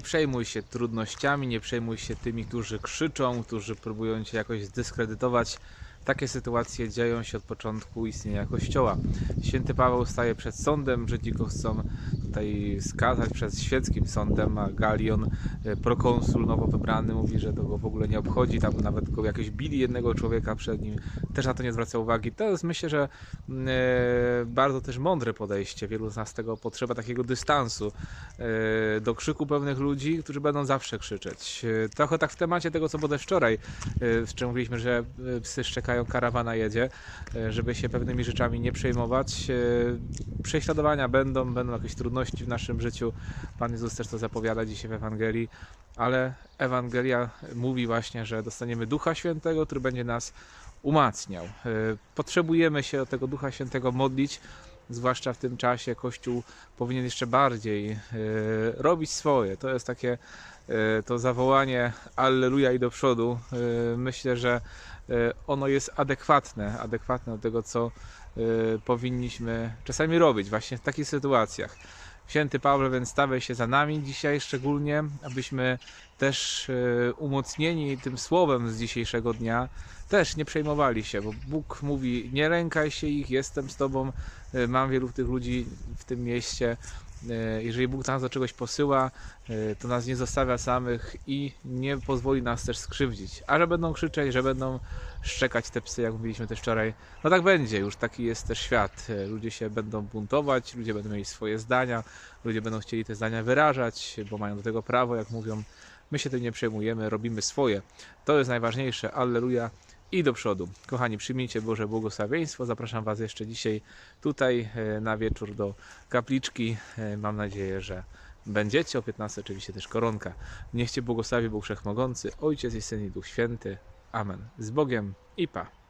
przejmuj się trudnościami, nie przejmuj się tymi, którzy krzyczą, którzy próbują cię jakoś zdyskredytować. Takie sytuacje dzieją się od początku istnienia Kościoła. Święty Paweł staje przed sądem, Żydzi go chcą tutaj skazać przed świeckim sądem, a Galion, e, prokonsul nowo wybrany, mówi, że to go w ogóle nie obchodzi, tam nawet go jakoś bili jednego człowieka przed nim, też na to nie zwraca uwagi. To jest myślę, że mm, e, bardzo też mądre podejście. Wielu z nas tego potrzeba takiego dystansu e, do krzyku pewnych ludzi, którzy będą zawsze krzyczeć. Trochę tak w temacie tego, co było wczoraj, z czym mówiliśmy, że psy szczekają, karawana jedzie, e, żeby się pewnymi rzeczami nie przejmować. E, Prześladowania będą, będą jakieś trudności w naszym życiu. Pan Jezus też to zapowiada dzisiaj w Ewangelii, ale Ewangelia mówi właśnie, że dostaniemy Ducha Świętego, który będzie nas umacniał. E, Potrzebujemy się do tego Ducha Świętego modlić, zwłaszcza w tym czasie Kościół powinien jeszcze bardziej robić swoje. To jest takie to zawołanie Alleluja i do przodu. E, Myślę, że e, ono jest adekwatne, adekwatne do tego, co e, powinniśmy czasami robić właśnie w takich sytuacjach. Święty Paweł więc stawia się za nami dzisiaj szczególnie, abyśmy też e, umocnieni tym słowem z dzisiejszego dnia też nie przejmowali się, bo Bóg mówi nie lękaj się ich, jestem z Tobą, E, mam wielu tych ludzi w tym mieście. E, Jeżeli Bóg nas do czegoś posyła, to nas nie zostawia samych i nie pozwoli nas też skrzywdzić. A że będą krzyczeć, że będą szczekać te psy, jak mówiliśmy też wczoraj, no tak będzie, już taki jest też świat. Ludzie się będą buntować, ludzie będą mieli swoje zdania, ludzie będą chcieli te zdania wyrażać, bo mają do tego prawo, jak mówią. My się tym nie przejmujemy, robimy swoje. To jest najważniejsze. Alleluja i do przodu. Kochani, przyjmijcie Boże błogosławieństwo. Zapraszam Was jeszcze dzisiaj tutaj e, na wieczór do kapliczki. E, Mam nadzieję, że będziecie. O 15 oczywiście też koronka. Niech Cię błogosławi Bóg Wszechmogący, Ojciec i Syn i Duch Święty. Amen. Z Bogiem i Pa.